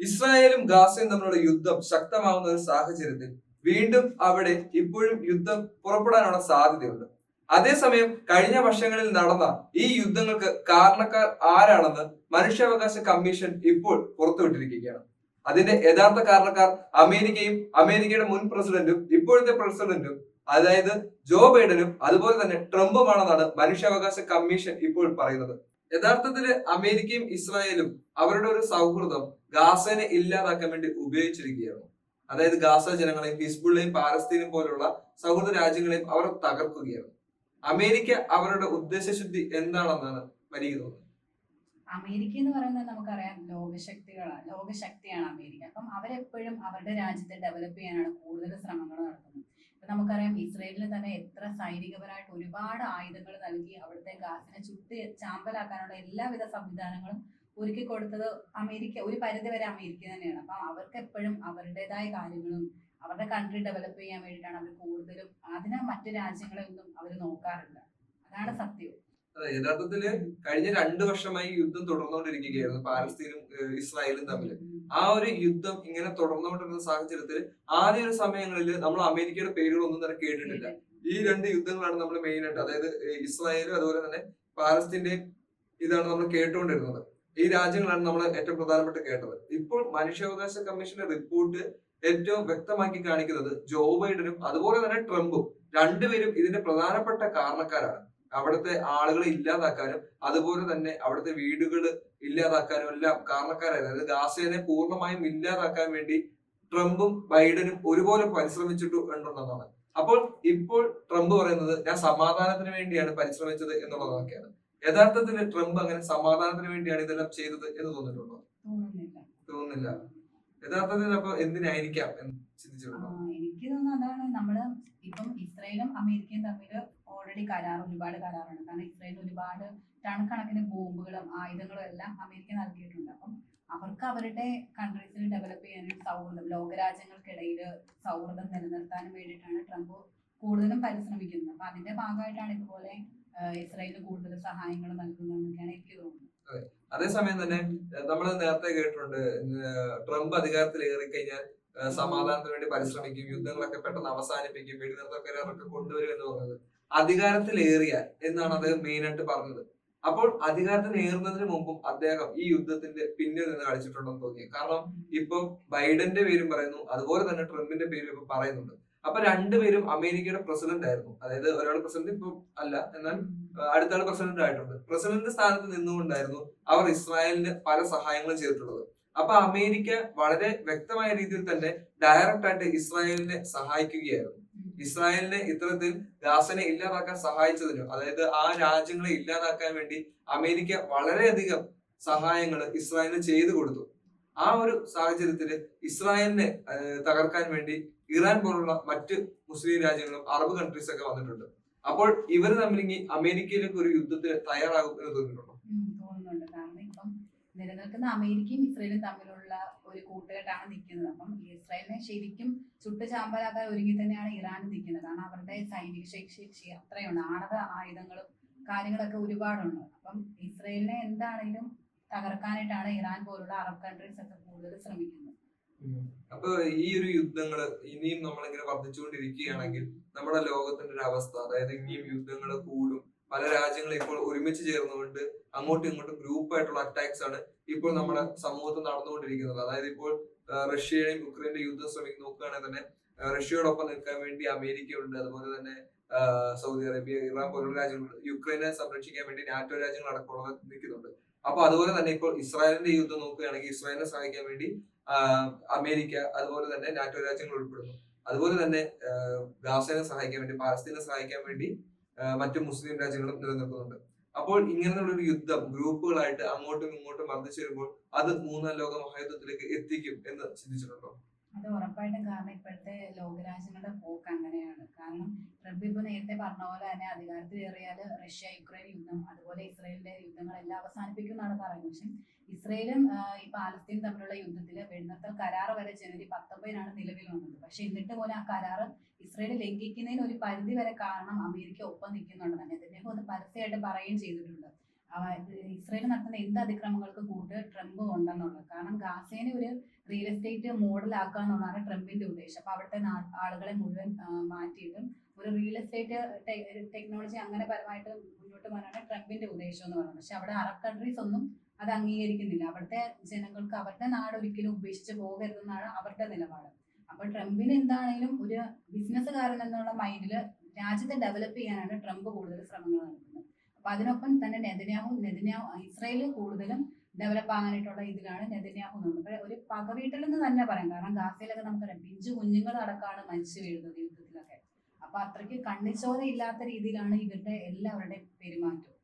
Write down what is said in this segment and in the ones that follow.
ഇസ്രായേലും ഗാസയും തമ്മിലുള്ള യുദ്ധം ശക്തമാവുന്ന ഒരു സാഹചര്യത്തിൽ വീണ്ടും അവിടെ ഇപ്പോഴും യുദ്ധം പുറപ്പെടാനുള്ള സാധ്യതയുണ്ട്. അതേസമയം കഴിഞ്ഞ വർഷങ്ങളിൽ നടന്ന ഈ യുദ്ധങ്ങൾക്ക് കാരണക്കാർ ആരാണെന്ന് മനുഷ്യാവകാശ കമ്മീഷൻ ഇപ്പോൾ പുറത്തുവിട്ടിരിക്കുകയാണ്. അതിന്റെ യഥാർത്ഥ കാരണക്കാർ അമേരിക്കയും അമേരിക്കയുടെ മുൻ പ്രസിഡന്റും ഇപ്പോഴത്തെ പ്രസിഡന്റും അതായത് ജോ ബൈഡനും അതുപോലെ തന്നെ ട്രംപുമാണെന്നാണ് മനുഷ്യാവകാശ കമ്മീഷൻ ഇപ്പോൾ പറയുന്നത്. യഥാർത്ഥത്തിൽ അമേരിക്കയും ഇസ്രായേലും അവരുടെ ഒരു സൗഹൃദം ഗാസനെ ഇല്ലാതാക്കാൻ വേണ്ടി ഉപയോഗിച്ചിരിക്കുകയാണ്. അതായത് ഗാസ ജനങ്ങളെയും ഹിസ്ബുള്ളയും പാലസ്തീനും പോലുള്ള സൗഹൃദ രാജ്യങ്ങളെയും അവർ തകർക്കുകയാണ്. അമേരിക്ക അവരുടെ ഉദ്ദേശശുദ്ധി എന്താണെന്നാണ് എനിക്ക് തോന്നുന്നത്? അമേരിക്ക എന്ന് പറയുന്നത് നമുക്കറിയാം ലോകശക്തികളാണ് ലോകശക്തിയാണ് അമേരിക്ക. അപ്പം അവരെപ്പോഴും അവരുടെ രാജ്യത്തെ ഡെവലപ്പ് ചെയ്യാനാണ് കൂടുതൽ ശ്രമങ്ങൾ നടത്തുന്നത്. നമുക്കറിയാം ഇസ്രയേലിന് തന്നെ എത്ര സൈനികപരമായിട്ട് ഒരുപാട് ആയുധങ്ങൾ നൽകി അവിടുത്തെ ഗാസിനെ ചുട്ട് ചാമ്പലാക്കാനുള്ള എല്ലാവിധ സംവിധാനങ്ങളും ഒരുക്കി കൊടുത്തത് അമേരിക്ക ഒരു പരിധി വരെ അമേരിക്ക തന്നെയാണ്. അപ്പം അവർക്ക് എപ്പോഴും അവരുടേതായ കാര്യങ്ങളും അവരുടെ കൺട്രി ഡെവലപ്പ് ചെയ്യാൻ വേണ്ടിയിട്ടാണ് അവർ കൂടുതലും അതിനെ മറ്റു രാജ്യങ്ങളെ ഒന്നും അവർ നോക്കാറില്ല. അതാണ് സത്യം. യഥാർത്ഥത്തിൽ കഴിഞ്ഞ രണ്ട് വർഷമായി യുദ്ധം തുടർന്നുകൊണ്ടിരിക്കുകയായിരുന്നു പാലസ്തീനും ഇസ്രായേലും തമ്മിൽ ആ ഒരു യുദ്ധം ഇങ്ങനെ തുടർന്നുകൊണ്ടിരുന്ന സാഹചര്യത്തിൽ ആദ്യ ഒരു സമയങ്ങളിൽ നമ്മൾ അമേരിക്കയുടെ പേരുകളൊന്നും തന്നെ കേട്ടിട്ടില്ല. ഈ രണ്ട് യുദ്ധങ്ങളാണ് നമ്മൾ മെയിൻ ആയിട്ട് അതായത് ഇസ്രായേലും അതുപോലെ തന്നെ പാലസ്തീന്റെയും ഇതാണ് നമ്മൾ കേട്ടുകൊണ്ടിരുന്നത്. ഈ രാജ്യങ്ങളാണ് നമ്മൾ ഏറ്റവും പ്രധാനപ്പെട്ട് കേട്ടത്. ഇപ്പോൾ മനുഷ്യാവകാശ കമ്മീഷന്റെ റിപ്പോർട്ട് ഏറ്റവും വ്യക്തമാക്കി കാണിക്കുന്നത് ജോ ബൈഡനും അതുപോലെ തന്നെ ട്രംപും രണ്ടുപേരും ഇതിന്റെ പ്രധാനപ്പെട്ട കാരണക്കാരാണ്. അവിടുത്തെ ആളുകളെ ഇല്ലാതാക്കാനും അതുപോലെ തന്നെ അവിടുത്തെ വീടുകൾ ഇല്ലാതാക്കാനും എല്ലാം കാരണക്കാരായത്. അതായത് ഗാസയെ പൂർണമായും ഇല്ലാതാക്കാൻ വേണ്ടി ട്രംപും ബൈഡനും ഒരുപോലെ പരിശ്രമിച്ചിട്ടു ഉണ്ടെന്നതാണ് അപ്പോൾ ഇപ്പോൾ ട്രംപ് പറയുന്നത് ഞാൻ സമാധാനത്തിന് വേണ്ടിയാണ് പരിശ്രമിച്ചത് എന്നുള്ളതൊക്കെയാണ്. യഥാർത്ഥത്തിൽ ട്രംപ് അങ്ങനെ സമാധാനത്തിന് വേണ്ടിയാണ് ഇതെല്ലാം ചെയ്തത് എന്ന് തോന്നിയിട്ടുണ്ടോ? തോന്നുന്നില്ല. യഥാർത്ഥത്തിൽ അപ്പൊ എന്തിനായിരിക്കാം എന്ന് ചിന്തിച്ചിട്ടുണ്ടോ? എനിക്ക് തോന്നുന്നു അതാണ് നമ്മൾ ഇപ്പം ഇസ്രായേലും അമേരിക്കയും തമ്മിൽ ഓൾറെഡി കരാർ ഒരുപാട് കരാറുണ്ട്. കാരണം ഇസ്രായേൽ ഒരുപാട് ടൺ കണക്കിന് ബോംബുകളും ആയുധങ്ങളും എല്ലാം അമേരിക്ക നൽകിയിട്ടുണ്ട്. അപ്പം അവർക്ക് അവരുടെ കൺട്രീസിൽ ഡെവലപ്പ് ചെയ്യാനും സൗഹൃദം ലോകരാജ്യങ്ങൾക്കിടയിൽ സൗഹൃദം നിലനിർത്താനും വേണ്ടിയിട്ടാണ് ട്രംപ് കൂടുതലും പരിശ്രമിക്കുന്നത്. അപ്പൊ അതിന്റെ ഭാഗമായിട്ടാണ് ഇതുപോലെ ഇസ്രായേലിന് കൂടുതൽ സഹായങ്ങൾ നൽകുന്നതെന്നൊക്കെയാണ് എനിക്ക് തോന്നുന്നത്. അതേസമയം തന്നെ നമ്മൾ നേരത്തെ കേട്ടിട്ടുണ്ട് ട്രംപ് അധികാരത്തിൽ ഏറി കഴിഞ്ഞാൽ സമാധാനത്തിന് വേണ്ടി പരിശ്രമിക്കും യുദ്ധങ്ങളൊക്കെ പെട്ടെന്ന് അവസാനിപ്പിക്കും വെടിനിർത്തൽ കരാറൊക്കെ കൊണ്ടുവരും എന്ന് പറഞ്ഞത്. അധികാരത്തിൽ ഏറിയാൽ എന്നാണ് അദ്ദേഹം മെയിൻ ആയിട്ട് പറഞ്ഞത്. അപ്പോൾ അധികാരത്തിൽ ഏറുന്നതിന് മുമ്പും അദ്ദേഹം ഈ യുദ്ധത്തിന്റെ പിന്നിൽ നിന്ന് കളിച്ചിട്ടുണ്ടെന്ന് തോന്നി കാരണം ഇപ്പൊ ബൈഡന്റെ പേരും പറയുന്നു അതുപോലെ തന്നെ ട്രംപിന്റെ പേരും ഇപ്പൊ പറയുന്നുണ്ട്. അപ്പൊ രണ്ടുപേരും അമേരിക്കയുടെ പ്രസിഡന്റ് ആയിരുന്നു. അതായത് ഒരാൾ പ്രസിഡന്റ് ഇപ്പൊ അല്ല എന്നാൽ അടുത്താൾ പ്രസിഡന്റ് ആയിട്ടുണ്ട്. പ്രസിഡന്റ് സ്ഥാനത്ത് നിന്നുകൊണ്ടായിരുന്നു അവർ ഇസ്രായേലിന് പല സഹായങ്ങളും ചെയ്തിട്ടുള്ളത്. അപ്പൊ അമേരിക്ക വളരെ വ്യക്തമായ രീതിയിൽ തന്നെ ഡയറക്റ്റ് ആയിട്ട് ഇസ്രായേലിനെ സഹായിക്കുകയായിരുന്നു. ഇസ്രായേലിനെ ഇത്തരത്തിൽ ഗാസനെ ഇല്ലാതാക്കാൻ സഹായിച്ചതിനും അതായത് ആ രാജ്യങ്ങളെ ഇല്ലാതാക്കാൻ വേണ്ടി അമേരിക്ക വളരെയധികം സഹായങ്ങൾ ഇസ്രായേലിന് ചെയ്തു കൊടുത്തു. ആ ഒരു സാഹചര്യത്തിൽ ഇസ്രായേലിനെ തകർക്കാൻ വേണ്ടി ഇറാൻ പോലുള്ള മറ്റ് മുസ്ലിം രാജ്യങ്ങളും അറബ് കൺട്രീസ് ഒക്കെ വന്നിട്ടുണ്ട്. അപ്പോൾ ഇവർ തമ്മിൽ ഇനി അമേരിക്കയിലേക്ക് ഒരു യുദ്ധത്തിന് തയ്യാറാകും എന്ന് തോന്നിയിട്ടുണ്ടോ? തോന്നുന്നുണ്ട്. കാരണം ഇപ്പം നിലനിൽക്കുന്ന അമേരിക്കയും ഇസ്രയേലും തമ്മിലുള്ള ഒരു കൂട്ടുകെട്ടാണ് നിൽക്കുന്നത്. അപ്പം ഇസ്രായേലിനെ ശരിക്കും ചുട്ടു ചാമ്പലാക്കാൻ ഒരുങ്ങി തന്നെയാണ് ഇറാൻ നിൽക്കുന്നത്. കാരണം അവരുടെ സൈനിക ശേഷി അത്രയുണ്ട്. ആണവ ആയുധങ്ങളും കാര്യങ്ങളൊക്കെ ഒരുപാടുണ്ട്. അപ്പം ഇസ്രായേലിനെ എന്താണെങ്കിലും തകർക്കാനായിട്ടാണ് ഇറാൻ പോലുള്ള അറബ് കൺട്രീസ് ഒക്കെ കൂടുതൽ ശ്രമിക്കുന്നത്. അപ്പൊ ഈ ഒരു യുദ്ധങ്ങൾ ഇനിയും നമ്മളിങ്ങനെ വർദ്ധിച്ചുകൊണ്ടിരിക്കുകയാണെങ്കിൽ നമ്മുടെ ലോകത്തിന്റെ ഒരു അവസ്ഥ അതായത് ഇനിയും യുദ്ധങ്ങൾ കൂടും പല രാജ്യങ്ങളും ഇപ്പോൾ ഒരുമിച്ച് ചേർന്നുകൊണ്ട് അങ്ങോട്ടും ഇങ്ങോട്ടും ഗ്രൂപ്പ് ആയിട്ടുള്ള അറ്റാക്സ് ആണ് ഇപ്പോൾ നമ്മുടെ സമൂഹത്തിൽ നടന്നുകൊണ്ടിരിക്കുന്നത്. അതായത് ഇപ്പോൾ റഷ്യയുടെയും യുക്രൈന്റെയും യുദ്ധം ശ്രമിക്കുന്ന നോക്കുകയാണെങ്കിൽ തന്നെ റഷ്യയോടൊപ്പം നിൽക്കാൻ വേണ്ടി അമേരിക്ക ഉണ്ട് അതുപോലെ തന്നെ സൗദി അറേബ്യ ഇറാൻ പോലുള്ള രാജ്യങ്ങളുണ്ട്. യുക്രൈനെ സംരക്ഷിക്കാൻ വേണ്ടി നാറ്റോ രാജ്യങ്ങൾ അടക്കമുള്ള നിൽക്കുന്നുണ്ട്. അപ്പൊ അതുപോലെ തന്നെ ഇപ്പോൾ ഇസ്രായേലിന്റെ യുദ്ധം നോക്കുകയാണെങ്കിൽ ഇസ്രായേലിനെ സഹായിക്കാൻ വേണ്ടി അമേരിക്ക അതുപോലെ തന്നെ നാറ്റോ രാജ്യങ്ങൾ ഉൾപ്പെടുന്നു. അതുപോലെ തന്നെ ഗാസയെ സഹായിക്കാൻ വേണ്ടി പാലസ്തീനെ സഹായിക്കാൻ വേണ്ടി മറ്റു മുസ്ലിം രാജ്യങ്ങളും നിലനിൽക്കുന്നുണ്ട്. അപ്പോൾ ഇങ്ങനെയുള്ള ഒരു യുദ്ധം ഗ്രൂപ്പുകളായിട്ട് അങ്ങോട്ടും ഇങ്ങോട്ടും വർദ്ധിച്ചു വരുമ്പോൾ അത് മൂന്നാം ലോക മഹായുദ്ധത്തിലേക്ക് എത്തിക്കും എന്ന് ചിന്തിച്ചിട്ടുണ്ടോ? അത് ഉറപ്പായിട്ടും കാരണം ഇപ്പോഴത്തെ ലോകരാജ്യങ്ങളുടെ പോക്ക് അങ്ങനെയാണ്. കാരണം ട്രംപ് ഇപ്പൊ നേരത്തെ പറഞ്ഞ പോലെ തന്നെ അധികാരത്തിൽ കയറിയാൽ റഷ്യ യുക്രൈൻ യുദ്ധം അതുപോലെ ഇസ്രയേലിന്റെ യുദ്ധങ്ങളെല്ലാം അവസാനിപ്പിക്കും എന്നാണ് പറയുന്നത്. പക്ഷെ ഇസ്രയേലും ഈ പാലസ്തീൻ തമ്മിലുള്ള യുദ്ധത്തിൽ വെടിനിർത്തൽ കരാർ വരെ ജനുവരി പത്തൊമ്പതിനാണ് നിലവിൽ വന്നത്. പക്ഷെ എന്നിട്ട് പോലും ആ കരാർ ഇസ്രയേൽ ലംഘിക്കുന്നതിന് ഒരു പരിധി വരെ കാരണം അമേരിക്ക ഒപ്പം നിൽക്കുന്നുണ്ട് തന്നെ. ഇതിനെ അത് പരസ്യമായിട്ട് പറയുകയും ചെയ്തിട്ടുണ്ട്. ഇസ്രയേൽ നടത്തുന്ന എന്ത് അതിക്രമങ്ങൾക്ക് കൂട്ട് ട്രംപ് ഉണ്ടെന്നുള്ളത്. കാരണം ഗാസേനെ ഒരു റിയൽ എസ്റ്റേറ്റ് മോഡലാക്കുക എന്നുള്ളതാണ് ട്രംപിന്റെ ഉദ്ദേശം. അപ്പൊ അവിടുത്തെ ആളുകളെ മുഴുവൻ മാറ്റിയിട്ടും ഒരു റിയൽ എസ്റ്റേറ്റ് ടെക്നോളജി അങ്ങനെ പരമായിട്ട് മുന്നോട്ട് പോകാനാണ് ട്രംപിന്റെ ഉദ്ദേശം എന്ന് പറയുന്നത്. പക്ഷെ അവിടെ അറബ് കൺട്രീസ് ഒന്നും അത് അംഗീകരിക്കുന്നില്ല. അവിടുത്തെ ജനങ്ങൾക്ക് അവരുടെ നാട് ഒരിക്കലും ഉപേക്ഷിച്ച് പോകരുതെന്നാണ് അവരുടെ നിലപാട്. അപ്പൊ ട്രംപിന് എന്താണെങ്കിലും ഒരു ബിസിനസ്സുകാരൻ എന്നുള്ള മൈൻഡിൽ രാജ്യത്തെ ഡെവലപ്പ് ചെയ്യാനാണ് ട്രംപ് കൂടുതൽ ശ്രമങ്ങൾ നടത്തുന്നത്. അപ്പൊ അതിനൊപ്പം തന്നെ നെതന്യാഹു നെതന്യാഹു ഇസ്രയേൽ കൂടുതലും ഡെവലപ്പ് ആകാനായിട്ടുള്ള ഇതിലാണ് നെതന്യാഹു എന്നുള്ളത് ഒരു ഒരു പകവീട്ടിലെന്ന് തന്നെ പറയാം. കാരണം ഗാസയിലൊക്കെ നമുക്കറിയാം പിഞ്ചു കുഞ്ഞുങ്ങൾ അടക്കമാണ് മരിച്ചു വീഴുന്നത് യുദ്ധത്തിലൊക്കെ. അപ്പൊ അത്രയ്ക്ക് കണ്ണിച്ചോര ഇല്ലാത്ത രീതിയിലാണ് ഇവരുടെ എല്ലാവരുടെയും പെരുമാറ്റം.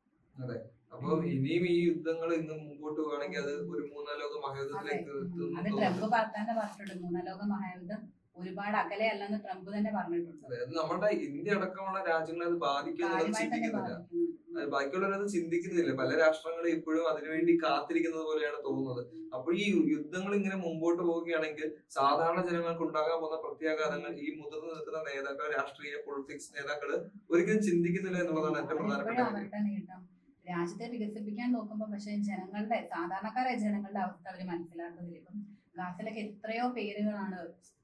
അപ്പൊ ഇനിയും ഈ യുദ്ധങ്ങൾ ഇന്ന് മുമ്പോട്ട് പോവുകയാണെങ്കിൽ അത് ഒരു മൂന്നാം ലോക മഹായുദ്ധത്തിലേക്ക് അതെ. ട്രംപ് പറ- തന്നെ പറഞ്ഞിട്ടുണ്ട് മൂന്നാം ലോക മഹായുദ്ധം ഒരുപാട് അകലെ അല്ലെന്ന് ട്രംപ് തന്നെ പറഞ്ഞിട്ടുണ്ട്. അതെ, അത് നമ്മുടെ ഇന്ത്യ അടക്കമുള്ള രാജ്യങ്ങളെ അത് ബാധിക്കുന്നില്ല ചിന്തിക്കുന്നില്ല. അത് ബാക്കിയുള്ളവരത് ചിന്തിക്കുന്നില്ല. പല രാഷ്ട്രങ്ങളും ഇപ്പോഴും അതിനുവേണ്ടി കാത്തിരിക്കുന്നത് പോലെയാണ് തോന്നുന്നത്. അപ്പോൾ ഈ യുദ്ധങ്ങൾ ഇങ്ങനെ മുമ്പോട്ട് പോവുകയാണെങ്കിൽ സാധാരണ ജനങ്ങൾക്ക് ഉണ്ടാകാൻ പോകുന്ന പ്രത്യാഘാതങ്ങൾ ഈ മുതിർന്നു നിൽക്കുന്ന നേതാക്കൾ രാഷ്ട്രീയ പൊളിറ്റിക്സ് നേതാക്കൾ ഒരിക്കലും ചിന്തിക്കുന്നില്ല എന്നുള്ളതാണ് ഏറ്റവും പ്രധാനപ്പെട്ട കാര്യം. രാജ്യത്തെ വികസിപ്പിക്കാൻ നോക്കുമ്പോൾ പക്ഷേ ജനങ്ങളുടെ സാധാരണക്കാരായ ജനങ്ങളുടെ അവസ്ഥ അവർ മനസ്സിലാക്കുന്നില്ല. ഇപ്പം ഗാസിലൊക്കെ എത്രയോ പേരുകളാണ്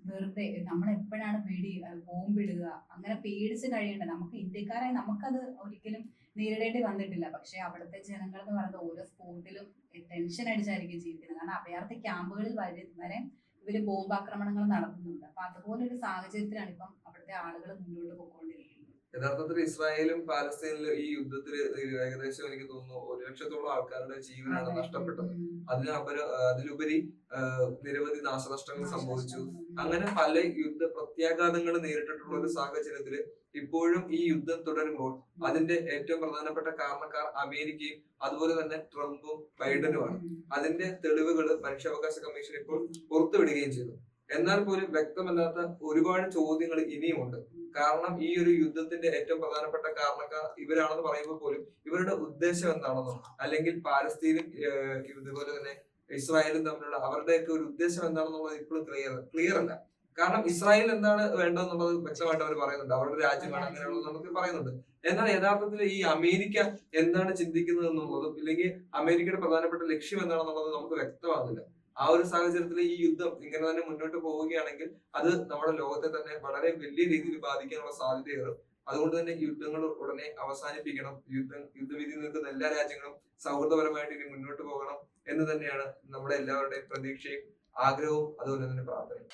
വെറുതെ നമ്മൾ എപ്പോഴാണ് പേടി ബോംബിടുക അങ്ങനെ പേടിച്ച് കഴിയേണ്ടത്. നമുക്ക് ഇന്ത്യക്കാരായി നമുക്കത് ഒരിക്കലും നേരിടേണ്ടി വന്നിട്ടില്ല. പക്ഷെ അവിടുത്തെ ജനങ്ങൾ എന്ന് പറയുന്നത് ഓരോ സ്പോട്ടിലും ടെൻഷൻ അടിച്ചായിരിക്കും ജീവിക്കുന്നത്. കാരണം അഭയാർത്ഥി ക്യാമ്പുകളിൽ വരെ വരെ ഇവർ ബോംബാക്രമണങ്ങൾ നടത്തുന്നുണ്ട്. അപ്പൊ അതുപോലൊരു സാഹചര്യത്തിലാണ് ഇപ്പം അവിടുത്തെ ആളുകൾ മുന്നോട്ട് പോയിക്കൊണ്ടിരിക്കുന്നത് യഥാർത്ഥത്തിൽ ഇസ്രായേലും പാലസ്തീനിലും ഈ യുദ്ധത്തിൽ ഏകദേശം എനിക്ക് തോന്നുന്നു ഒരു ലക്ഷത്തോളം ആൾക്കാരുടെ ജീവനാണ് നഷ്ടപ്പെട്ടത്. അതിന് അതിനപര അതിലുപരി നിരവധി നാശനഷ്ടങ്ങൾ സംഭവിച്ചു. അങ്ങനെ പല യുദ്ധ പ്രത്യാഘാതങ്ങൾ നേരിട്ടിട്ടുള്ള ഒരു സാഹചര്യത്തിൽ ഇപ്പോഴും ഈ യുദ്ധം തുടരുമ്പോൾ അതിന്റെ ഏറ്റവും പ്രധാനപ്പെട്ട കാരണക്കാർ അമേരിക്കയും അതുപോലെ തന്നെ ട്രംപും ബൈഡനുമാണ്. അതിന്റെ തെളിവുകൾ മനുഷ്യാവകാശ കമ്മീഷൻ ഇപ്പോൾ പുറത്തുവിടുകയും ചെയ്തു. എന്നാൽ പോലും വ്യക്തമല്ലാത്ത ഒരുപാട് ചോദ്യങ്ങൾ ഇനിയുമുണ്ട്. കാരണം ഈ ഒരു യുദ്ധത്തിന്റെ ഏറ്റവും പ്രധാനപ്പെട്ട കാരണക്കാർ ഇവരാണെന്ന് പറയുമ്പോൾ പോലും ഇവരുടെ ഉദ്ദേശം എന്താണെന്നോ അല്ലെങ്കിൽ പാലസ്തീനും ഇതുപോലെ തന്നെ ഇസ്രായേലും തമ്മിലുള്ള അവരുടെയൊക്കെ ഒരു ഉദ്ദേശം എന്താണെന്നുള്ളത് ഇപ്പോഴും ക്ലിയർ ക്ലിയർ അല്ല. കാരണം ഇസ്രായേൽ എന്താണ് വേണ്ടതെന്നുള്ളത് വ്യക്തമായിട്ട് അവർ പറയുന്നുണ്ട്. അവരുടെ രാജ്യമാണ് അങ്ങനെയുള്ളത് നമുക്ക് പറയുന്നുണ്ട്. എന്നാൽ യഥാർത്ഥത്തിൽ ഈ അമേരിക്ക എന്താണ് ചിന്തിക്കുന്നത് എന്നുള്ളതും ഇല്ലെങ്കിൽ അമേരിക്കയുടെ പ്രധാനപ്പെട്ട ലക്ഷ്യം എന്താണെന്നുള്ളത് നമുക്ക് വ്യക്തമാകുന്നില്ല. ആ ഒരു സാഹചര്യത്തിൽ ഈ യുദ്ധം ഇങ്ങനെ തന്നെ മുന്നോട്ട് പോവുകയാണെങ്കിൽ അത് നമ്മുടെ ലോകത്തെ തന്നെ വളരെ വലിയ രീതിയിൽ ബാധിക്കാനുള്ള സാധ്യതയേറും. അതുകൊണ്ട് തന്നെ യുദ്ധങ്ങൾ ഉടനെ അവസാനിപ്പിക്കണം. യുദ്ധം യുദ്ധവിധി നിൽക്കുന്ന എല്ലാ രാജ്യങ്ങളും സൗഹൃദപരമായിട്ട് ഇനി മുന്നോട്ട് പോകണം എന്ന് തന്നെയാണ് നമ്മുടെ എല്ലാവരുടെയും പ്രതീക്ഷയും ആഗ്രഹവും അതുപോലെ തന്നെ പ്രാർത്ഥനയും.